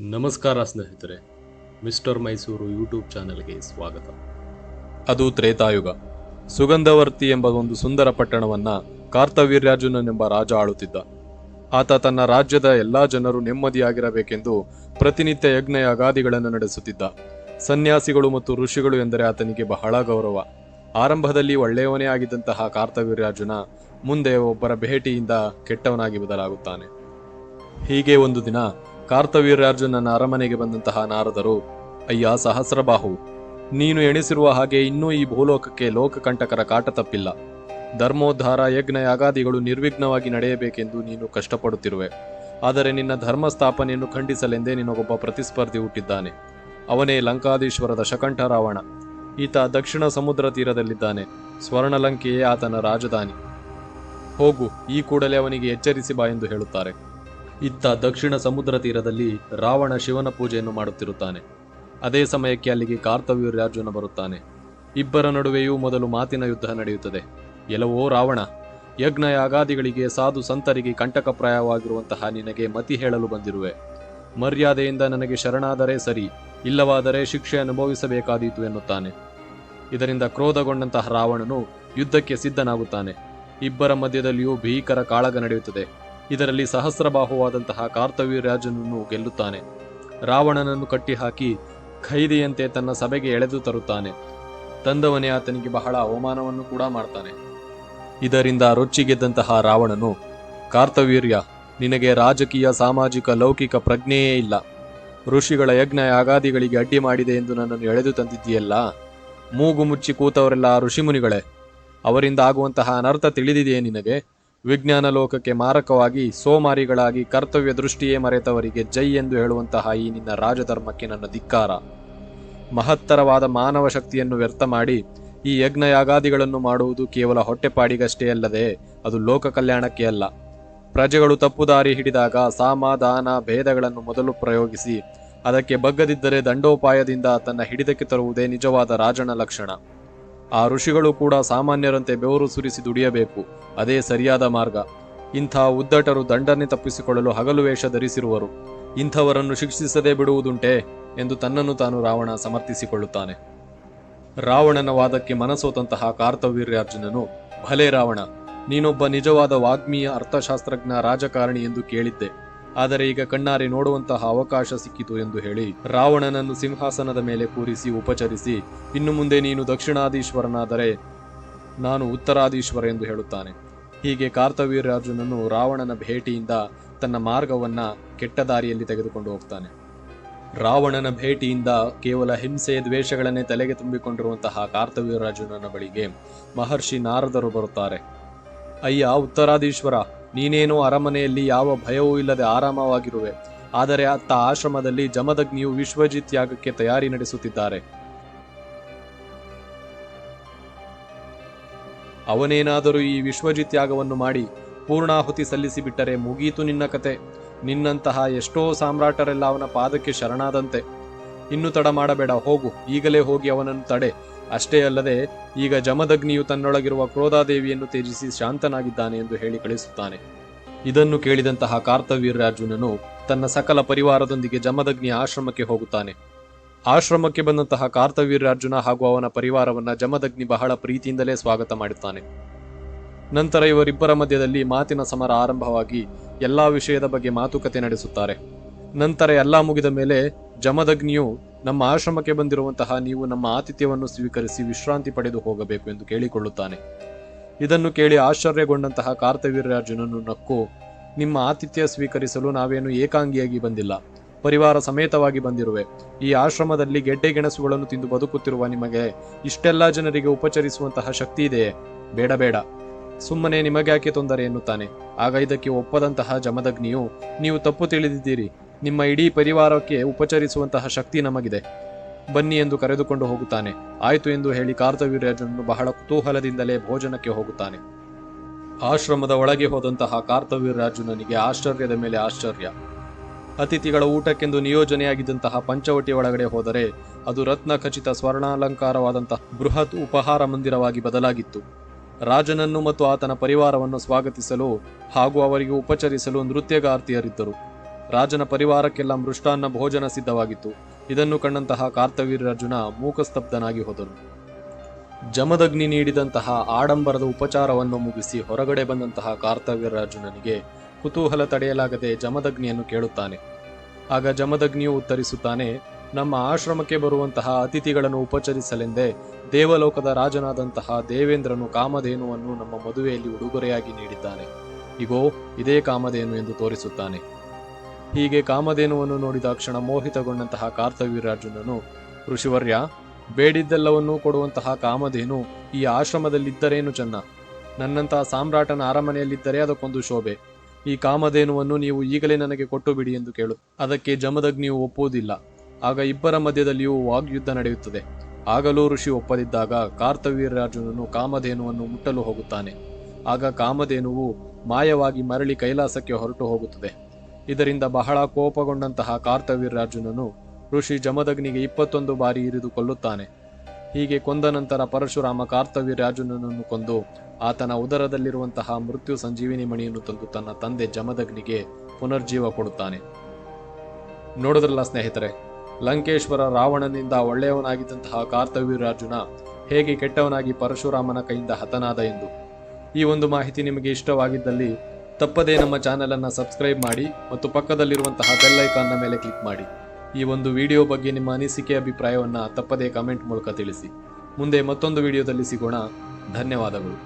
ನಮಸ್ಕಾರ ಸ್ನೇಹಿತರೆ, mister Mysuru YouTube ಚಾನೆಲ್ಗೆ ಸ್ವಾಗತ. ಅದು ತ್ರೇತಾಯುಗ. ಸುಗಂಧವರ್ತಿ ಎಂಬ ಒಂದು ಸುಂದರ ಪಟ್ಟಣವನ್ನ ಕಾರ್ತವೀರ್ಯಾರ್ಜುನನೆಂಬ ರಾಜ ಆಳುತ್ತಿದ್ದ. ಆತ ತನ್ನ ರಾಜ್ಯದ ಎಲ್ಲಾ ಜನರು ನೆಮ್ಮದಿಯಾಗಿರಬೇಕೆಂದು ಪ್ರತಿನಿತ್ಯ ಯಜ್ಞ ಯಾಗಾದಿಗಳನ್ನು ನಡೆಸುತ್ತಿದ್ದ. ಸನ್ಯಾಸಿಗಳು ಮತ್ತು ಋಷಿಗಳು ಎಂದರೆ ಆತನಿಗೆ ಬಹಳ ಗೌರವ. ಆರಂಭದಲ್ಲಿ ಒಳ್ಳೆಯವನೇ ಆಗಿದ್ದಂತಹ ಕಾರ್ತವೀರ್ಯಾರ್ಜುನ ಮುಂದೆ ಒಬ್ಬರ ಭೇಟಿಯಿಂದ ಕೆಟ್ಟವನಾಗಿ ಬದಲಾಗುತ್ತಾನೆ. ಹೀಗೆ ಒಂದು ದಿನ ಕಾರ್ತವೀರ್ಯಾರ್ಜುನನ ಅರಮನೆಗೆ ಬಂದಂತಹ ನಾರದರು, ಅಯ್ಯ, ಸಹಸ್ರಬಾಹು, ನೀನು ಎಣಿಸಿರುವ ಹಾಗೆ ಇನ್ನೂ ಈ ಭೂಲೋಕಕ್ಕೆ ಲೋಕಕಂಟಕರ ಕಾಟ ತಪ್ಪಿಲ್ಲ. ಧರ್ಮೋದ್ಧಾರ, ಯಜ್ಞ, ಯಾಗಾದಿಗಳು ನಿರ್ವಿಘ್ನವಾಗಿ ನಡೆಯಬೇಕೆಂದು ನೀನು ಕಷ್ಟಪಡುತ್ತಿರುವೆ. ಆದರೆ ನಿನ್ನ ಧರ್ಮ ಸ್ಥಾಪನೆಯನ್ನು ಖಂಡಿಸಲೆಂದೇ ನಿನಗೊಬ್ಬ ಪ್ರತಿಸ್ಪರ್ಧಿ ಹುಟ್ಟಿದ್ದಾನೆ. ಅವನೇ ಲಂಕಾದೀಶ್ವರದ ಶಕಂಠ ರಾವಣ. ಈತ ದಕ್ಷಿಣ ಸಮುದ್ರ ತೀರದಲ್ಲಿದ್ದಾನೆ. ಸ್ವರ್ಣಲಂಕೆಯೇ ಆತನ ರಾಜಧಾನಿ. ಹೋಗು, ಈ ಕೂಡಲೇ ಅವನಿಗೆ ಎಚ್ಚರಿಸಿ ಬಾ ಎಂದು ಹೇಳುತ್ತಾರೆ. ಇತ್ತ ದಕ್ಷಿಣ ಸಮುದ್ರ ತೀರದಲ್ಲಿ ರಾವಣ ಶಿವನ ಪೂಜೆಯನ್ನು ಮಾಡುತ್ತಿರುತ್ತಾನೆ. ಅದೇ ಸಮಯಕ್ಕೆ ಅಲ್ಲಿಗೆ ಕಾರ್ತವೀರ್ಯಾರ್ಜುನ ಬರುತ್ತಾನೆ. ಇಬ್ಬರ ನಡುವೆಯೂ ಮೊದಲು ಮಾತಿನ ಯುದ್ಧ ನಡೆಯುತ್ತದೆ. ಎಲ್ಲವೋ ರಾವಣ ಯಜ್ಞ ಯಾಗಾದಿಗಳಿಗೆ ಸಾಧು ಸಂತರಿಗೆ ಕಂಟಕಪ್ರಾಯವಾಗಿರುವಂತಹ ನಿನಗೆ ಮತಿ ಹೇಳಲು ಬಂದಿರುವೆ. ಮರ್ಯಾದೆಯಿಂದ ನನಗೆ ಶರಣಾದರೆ ಸರಿ, ಇಲ್ಲವಾದರೆ ಶಿಕ್ಷೆ ಅನುಭವಿಸಬೇಕಾದೀತು ಎನ್ನುತ್ತಾನೆ. ಇದರಿಂದ ಕ್ರೋಧಗೊಂಡಂತಹ ರಾವಣನು ಯುದ್ಧಕ್ಕೆ ಸಿದ್ಧನಾಗುತ್ತಾನೆ. ಇಬ್ಬರ ಮಧ್ಯದಲ್ಲಿಯೂ ಭೀಕರ ಕಾಳಗ ನಡೆಯುತ್ತದೆ. ಇದರಲ್ಲಿ ಸಹಸ್ರಬಾಹುವಾದಂತಹ ರಾಜನನ್ನು ಗೆಲ್ಲುತ್ತಾನೆ. ರಾವಣನನ್ನು ಕಟ್ಟಿಹಾಕಿ ಖೈದಿಯಂತೆ ತನ್ನ ಸಭೆಗೆ ಎಳೆದು ತರುತ್ತಾನೆ. ತಂದವನೇ ಆತನಿಗೆ ಬಹಳ ಅವಮಾನವನ್ನು ಕೂಡ ಮಾಡ್ತಾನೆ. ಇದರಿಂದ ರೊಚ್ಚಿಗೆದ್ದಂತಹ ರಾವಣನು, ಕಾರ್ತವೀರ್ಯ, ನಿನಗೆ ರಾಜಕೀಯ, ಸಾಮಾಜಿಕ, ಲೌಕಿಕ ಪ್ರಜ್ಞೆಯೇ ಇಲ್ಲ. ಋಷಿಗಳ ಯಜ್ಞ ಯಾಗಾದಿಗಳಿಗೆ ಅಡ್ಡಿ ಮಾಡಿದೆ ಎಂದು ನನ್ನನ್ನು ಎಳೆದು ತಂದಿದ್ದೀಯಲ್ಲ? ಮೂಗು ಮುಚ್ಚಿ ಕೂತವರೆಲ್ಲ ಋಷಿಮುನಿಗಳೇ, ಅವರಿಂದ ಆಗುವಂತಹ ಅನರ್ಥ ತಿಳಿದಿದೆಯೇ ನಿನಗೆ? ವಿಜ್ಞಾನ ಲೋಕಕ್ಕೆ ಮಾರಕವಾಗಿ ಸೋಮಾರಿಗಳಾಗಿ ಕರ್ತವ್ಯ ದೃಷ್ಟಿಯೇ ಮರೆತವರಿಗೆ ಜೈ ಎಂದು ಹೇಳುವಂತಹ ಈ ನಿನ್ನ ರಾಜಧರ್ಮಕ್ಕೆ ನನ್ನ ಧಿಕ್ಕಾರ. ಮಹತ್ತರವಾದ ಮಾನವ ಶಕ್ತಿಯನ್ನು ವ್ಯರ್ಥ ಮಾಡಿ ಈ ಯಜ್ಞ ಯಾಗಾದಿಗಳನ್ನು ಮಾಡುವುದು ಕೇವಲ ಹೊಟ್ಟೆಪಾಡಿಗಷ್ಟೇ ಅಲ್ಲದೆ ಅದು ಲೋಕ ಕಲ್ಯಾಣಕ್ಕೆ ಅಲ್ಲ. ಪ್ರಜೆಗಳು ತಪ್ಪು ದಾರಿ ಹಿಡಿದಾಗ ಸಾಮ ದಾನ ಭೇದಗಳನ್ನು ಮೊದಲು ಪ್ರಯೋಗಿಸಿ ಅದಕ್ಕೆ ಬಗ್ಗದಿದ್ದರೆ ದಂಡೋಪಾಯದಿಂದ ತನ್ನ ಹಿಡಿದಕ್ಕೆ ತರುವುದೇ ನಿಜವಾದ ರಾಜನ ಲಕ್ಷಣ. ಆ ಋಷಿಗಳು ಕೂಡ ಸಾಮಾನ್ಯರಂತೆ ಬೆವರು ಸುರಿಸಿ ದುಡಿಯಬೇಕು. ಅದೇ ಸರಿಯಾದ ಮಾರ್ಗ. ಇಂಥ ಉದ್ದಟರು ದಂಡನೆ ತಪ್ಪಿಸಿಕೊಳ್ಳಲು ಹಗಲು ವೇಷ ಧರಿಸಿರುವರು. ಇಂಥವರನ್ನು ಶಿಕ್ಷಿಸದೇ ಬಿಡುವುದುಂಟೆ ಎಂದು ತನ್ನನ್ನು ತಾನು ರಾವಣ ಸಮರ್ಥಿಸಿಕೊಳ್ಳುತ್ತಾನೆ. ರಾವಣನ ವಾದಕ್ಕೆ ಮನಸೋತಂತಹ ಕಾರ್ತವೀರ್ಯಾರ್ಜುನನು ಭಲೇ ರಾವಣ, ನೀನೊಬ್ಬ ನಿಜವಾದ ವಾಗ್ಮೀಯ ಅರ್ಥಶಾಸ್ತ್ರಜ್ಞ ರಾಜಕಾರಣಿ ಎಂದು ಕೇಳಿದ್ದೆ. ಆದರೆ ಈಗ ಕಣ್ಣಾರೆ ನೋಡುವಂತಹ ಅವಕಾಶ ಸಿಕ್ಕಿತು ಎಂದು ಹೇಳಿ ರಾವಣನನ್ನು ಸಿಂಹಾಸನದ ಮೇಲೆ ಕೂರಿಸಿ ಉಪಚರಿಸಿ, ಇನ್ನು ಮುಂದೆ ನೀನು ದಕ್ಷಿಣಾಧೀಶ್ವರನಾದರೆ ನಾನು ಉತ್ತರಾಧೀಶ್ವರ ಎಂದು ಹೇಳುತ್ತಾನೆ. ಹೀಗೆ ಕಾರ್ತವೀರ್ಯಾರ್ಜುನನು ರಾವಣನ ಭೇಟಿಯಿಂದ ತನ್ನ ಮಾರ್ಗವನ್ನ ಕೆಟ್ಟ ದಾರಿಯಲ್ಲಿ ತೆಗೆದುಕೊಂಡು ಹೋಗ್ತಾನೆ. ರಾವಣನ ಭೇಟಿಯಿಂದ ಕೇವಲ ಹಿಂಸೆ, ದ್ವೇಷಗಳನ್ನೇ ತಲೆಗೆ ತುಂಬಿಕೊಂಡಿರುವಂತಹ ಕಾರ್ತವೀರ್ಯಾರ್ಜುನನ ಬಳಿಗೆ ಮಹರ್ಷಿ ನಾರದರು ಬರುತ್ತಾರೆ. ಅಯ್ಯ, ಉತ್ತರಾಧೀಶ್ವರ! ನೀನೇನೋ ಅರಮನೆಯಲ್ಲಿ ಯಾವ ಭಯವೂ ಇಲ್ಲದೆ ಆರಾಮವಾಗಿರುವೆ. ಆದರೆ ಅತ್ತ ಆಶ್ರಮದಲ್ಲಿ ಜಮದಗ್ನಿಯು ವಿಶ್ವಜಿತ್ ಯಾಗಕ್ಕೆ ತಯಾರಿ ನಡೆಸುತ್ತಿದ್ದಾರೆ. ಅವನೇನಾದರೂ ಈ ವಿಶ್ವಜಿತ್ ಯಾಗವನ್ನು ಮಾಡಿ ಪೂರ್ಣಾಹುತಿ ಸಲ್ಲಿಸಿಬಿಟ್ಟರೆ ಮುಗೀತು ನಿನ್ನ ಕತೆ. ನಿನ್ನಂತಹ ಎಷ್ಟೋ ಸಾಮ್ರಾಟರೆಲ್ಲ ಅವನ ಪಾದಕ್ಕೆ ಶರಣಾದಂತೆ. ಇನ್ನು ತಡ ಮಾಡಬೇಡ, ಹೋಗು. ಈಗಲೇ ಹೋಗಿ ಅವನನ್ನು ತಡೆ. ಅಷ್ಟೇ ಅಲ್ಲದೆ, ಈಗ ಜಮದಗ್ನಿಯು ತನ್ನೊಳಗಿರುವ ಕ್ರೋಧಾದೇವಿಯನ್ನು ತ್ಯಜಿಸಿ ಶಾಂತನಾಗಿದ್ದಾನೆ ಎಂದು ಹೇಳಿ ಕಳಿಸುತ್ತಾನೆ ಇದನ್ನು ಕೇಳಿದಂತಹ ಕಾರ್ತವೀರ್ಯಾರ್ಜುನನು ತನ್ನ ಸಕಲ ಪರಿವಾರದೊಂದಿಗೆ ಜಮದಗ್ನಿಯ ಆಶ್ರಮಕ್ಕೆ ಹೋಗುತ್ತಾನೆ. ಆಶ್ರಮಕ್ಕೆ ಬಂದಂತಹ ಕಾರ್ತವೀರ್ಯಾರ್ಜುನ ಹಾಗೂ ಅವನ ಪರಿವಾರವನ್ನ ಜಮದಗ್ನಿ ಬಹಳ ಪ್ರೀತಿಯಿಂದಲೇ ಸ್ವಾಗತ ಮಾಡುತ್ತಾನೆ. ನಂತರ ಇವರಿಬ್ಬರ ಮಧ್ಯದಲ್ಲಿ ಮಾತಿನ ಸಮರ ಆರಂಭವಾಗಿ ಎಲ್ಲಾ ವಿಷಯದ ಬಗ್ಗೆ ಮಾತುಕತೆ ನಡೆಸುತ್ತಾರೆ. ನಂತರ ಎಲ್ಲ ಮುಗಿದ ಮೇಲೆ ಜಮದಗ್ನಿಯು ನಮ್ಮ ಆಶ್ರಮಕ್ಕೆ ಬಂದಿರುವಂತಹ ನೀವು ನಮ್ಮ ಆತಿಥ್ಯವನ್ನು ಸ್ವೀಕರಿಸಿ ವಿಶ್ರಾಂತಿ ಪಡೆದು ಹೋಗಬೇಕು ಎಂದು ಕೇಳಿಕೊಳ್ಳುತ್ತಾನೆ. ಇದನ್ನು ಕೇಳಿ ಆಶ್ಚರ್ಯಗೊಂಡಂತಹ ಕಾರ್ತವೀರ್ಯಾರ್ಜುನನು ನಕ್ಕು, ನಿಮ್ಮ ಆತಿಥ್ಯ ಸ್ವೀಕರಿಸಲು ನಾವೇನು ಏಕಾಂಗಿಯಾಗಿ ಬಂದಿಲ್ಲ. ಪರಿವಾರ ಸಮೇತವಾಗಿ ಬಂದಿರುವೆ. ಈ ಆಶ್ರಮದಲ್ಲಿ ಗೆಡ್ಡೆ ಗೆಣಸುಗಳನ್ನು ತಿಂದು ಬದುಕುತ್ತಿರುವ ನಿಮಗೆ ಇಷ್ಟೆಲ್ಲ ಜನರಿಗೆ ಉಪಚರಿಸುವಂತಹ ಶಕ್ತಿ ಇದೆಯೇ? ಬೇಡ ಬೇಡ. ಸುಮ್ಮನೆ ನಿಮಗ್ಯಾಕೆ ತೊಂದರೆ ಎನ್ನುತ್ತಾನೆ. ಆಗ ಇದಕ್ಕೆ ಒಪ್ಪದಂತಹ ಜಮದಗ್ನಿಯು, ನೀವು ತಪ್ಪು ತಿಳಿದಿದ್ದೀರಿ. ನಿಮ್ಮ ಇಡೀ ಪರಿವಾರಕ್ಕೆ ಉಪಚರಿಸುವಂತಹ ಶಕ್ತಿ ನಮಗಿದೆ. ಬನ್ನಿ ಎಂದು ಕರೆದುಕೊಂಡು ಹೋಗುತ್ತಾನೆ. ಆಯಿತು ಎಂದು ಹೇಳಿ ಕಾರ್ತವೀರ್ಯನನ್ನು ಬಹಳ ಕುತೂಹಲದಿಂದಲೇ ಭೋಜನಕ್ಕೆ ಹೋಗುತ್ತಾನೆ. ಆಶ್ರಮದ ಒಳಗೆ ಹೋದಂತಹ ಕಾರ್ತವೀರ್ಯಾರ್ಜುನನಿಗೆ ಆಶ್ಚರ್ಯದ ಮೇಲೆ ಆಶ್ಚರ್ಯ. ಅತಿಥಿಗಳ ಊಟಕ್ಕೆಂದು ನಿಯೋಜನೆಯಾಗಿದ್ದಂತಹ ಪಂಚವಟಿ ಒಳಗಡೆ ಹೋದರೆ ಅದು ರತ್ನ ಖಚಿತ ಸ್ವರ್ಣಾಲಂಕಾರವಾದಂತಹ ಬೃಹತ್ ಉಪಹಾರ ಮಂದಿರವಾಗಿ ಬದಲಾಗಿತ್ತು. ರಾಜನನ್ನು ಮತ್ತು ಆತನ ಪರಿವಾರವನ್ನು ಸ್ವಾಗತಿಸಲು ಹಾಗೂ ಅವರಿಗೆ ಉಪಚರಿಸಲು ನೃತ್ಯಗಾರ್ತಿಯರಿದ್ದರು. ರಾಜನ ಪರಿವಾರಕ್ಕೆಲ್ಲ ಮೃಷ್ಟಾನ್ನ ಭೋಜನ ಸಿದ್ಧವಾಗಿತ್ತು. ಇದನ್ನು ಕಂಡಂತಹ ಕಾರ್ತವೀರ್ಯಾರ್ಜುನ ಮೂಕಸ್ತಬ್ಧನಾಗಿ ಹೋದನು. ಜಮದಗ್ನಿ ನೀಡಿದಂತಹ ಆಡಂಬರದ ಉಪಚಾರವನ್ನು ಮುಗಿಸಿ ಹೊರಗಡೆ ಬಂದಂತಹ ಕಾರ್ತವೀರ್ಯಾರ್ಜುನನಿಗೆ ಕುತೂಹಲ ತಡೆಯಲಾಗದೆ ಜಮದಗ್ನಿಯನ್ನು ಕೇಳುತ್ತಾನೆ. ಆಗ ಜಮದಗ್ನಿಯು ಉತ್ತರಿಸುತ್ತಾನೆ, ನಮ್ಮ ಆಶ್ರಮಕ್ಕೆ ಬರುವಂತಹ ಅತಿಥಿಗಳನ್ನು ಉಪಚರಿಸಲೆಂದೇ ದೇವಲೋಕದ ರಾಜನಾದಂತಹ ದೇವೇಂದ್ರನು ಕಾಮಧೇನುವನ್ನು ನಮ್ಮ ಮದುವೆಯಲ್ಲಿ ಉಡುಗೊರೆಯಾಗಿ ನೀಡಿದ್ದಾನೆ. ಇಗೋ, ಇದೇ ಕಾಮಧೇನು ಎಂದು ತೋರಿಸುತ್ತಾನೆ. ಹೀಗೆ ಕಾಮಧೇನುವನ್ನು ನೋಡಿದ ಕ್ಷಣ ಮೋಹಿತಗೊಂಡಂತಹ ಕಾರ್ತವೀರಾರ್ಜುನನು ಋಷಿವರ್ಯ, ಬೇಡಿದ್ದೆಲ್ಲವನ್ನೂ ಕೊಡುವಂತಹ ಕಾಮಧೇನು ಈ ಆಶ್ರಮದಲ್ಲಿದ್ದರೇನು ಚೆನ್ನ? ನನ್ನಂತಹ ಸಾಮ್ರಾಟನ ಅರಮನೆಯಲ್ಲಿದ್ದರೆ ಅದಕ್ಕೊಂದು ಶೋಭೆ. ಈ ಕಾಮಧೇನುವನ್ನು ನೀವು ಈಗಲೇ ನನಗೆ ಕೊಟ್ಟು ಬಿಡಿ ಎಂದು ಕೇಳು. ಅದಕ್ಕೆ ಜಮದಗ್ನಿಯು ಒಪ್ಪುವುದಿಲ್ಲ. ಆಗ ಇಬ್ಬರ ಮಧ್ಯದಲ್ಲಿಯೂ ವಾಗ್ಯುದ್ಧ ನಡೆಯುತ್ತದೆ. ಆಗಲೂ ಋಷಿ ಒಪ್ಪದಿದ್ದಾಗ ಕಾರ್ತವೀರ್ಯಾರ್ಜುನನು ಕಾಮಧೇನುವನ್ನು ಮುಟ್ಟಲು ಹೋಗುತ್ತಾನೆ. ಆಗ ಕಾಮಧೇನುವು ಮಾಯವಾಗಿ ಮರಳಿ ಕೈಲಾಸಕ್ಕೆ ಹೊರಟು ಹೋಗುತ್ತದೆ. ಇದರಿಂದ ಬಹಳ ಕೋಪಗೊಂಡಂತಹ ಕಾರ್ತವೀರ್ಯಾರ್ಜುನನು ಋಷಿ ಜಮದಗ್ನಿಗೆ ಇಪ್ಪತ್ತೊಂದು ಬಾರಿ ಇರಿದು ಕೊಲ್ಲುತ್ತಾನೆ. ಹೀಗೆ ಕೊಂದ ನಂತರ ಪರಶುರಾಮ ಕಾರ್ತವೀರ್ಯಾರ್ಜುನನನ್ನು ಕೊಂದು ಆತನ ಉದರದಲ್ಲಿರುವಂತಹ ಮೃತ್ಯು ಸಂಜೀವಿನಿ ಮಣಿಯನ್ನು ತಂದು ತನ್ನ ತಂದೆ ಜಮದಗ್ನಿಗೆ ಪುನರ್ಜೀವ ಕೊಡುತ್ತಾನೆ. ನೋಡಿದ್ರಲ್ಲ ಸ್ನೇಹಿತರೆ, ಲಂಕೇಶ್ವರ ರಾವಣನಿಂದ ಒಳ್ಳೆಯವನಾಗಿದ್ದಂತಹ ಕಾರ್ತವೀರ್ಯಾರ್ಜುನ ಹೇಗೆ ಕೆಟ್ಟವನಾಗಿ ಪರಶುರಾಮನ ಕೈಯಿಂದ ಹತನಾದ ಎಂದು. ಈ ಒಂದು ಮಾಹಿತಿ ನಿಮಗೆ ಇಷ್ಟವಾಗಿದ್ದಲ್ಲಿ ತಪ್ಪದೇ ನಮ್ಮ ಚಾನಲನ್ನು ಸಬ್ಸ್ಕ್ರೈಬ್ ಮಾಡಿ ಮತ್ತು ಪಕ್ಕದಲ್ಲಿರುವಂತಹ ಬೆಲ್ ಐಕಾನ್ನ ಮೇಲೆ ಕ್ಲಿಕ್ ಮಾಡಿ. ಈ ಒಂದು ವಿಡಿಯೋ ಬಗ್ಗೆ ನಿಮ್ಮ ಅನಿಸಿಕೆ, ಅಭಿಪ್ರಾಯವನ್ನು ತಪ್ಪದೇ ಕಮೆಂಟ್ ಮೂಲಕ ತಿಳಿಸಿ. ಮುಂದೆ ಮತ್ತೊಂದು ವಿಡಿಯೋದಲ್ಲಿ ಸಿಗೋಣ. ಧನ್ಯವಾದಗಳು.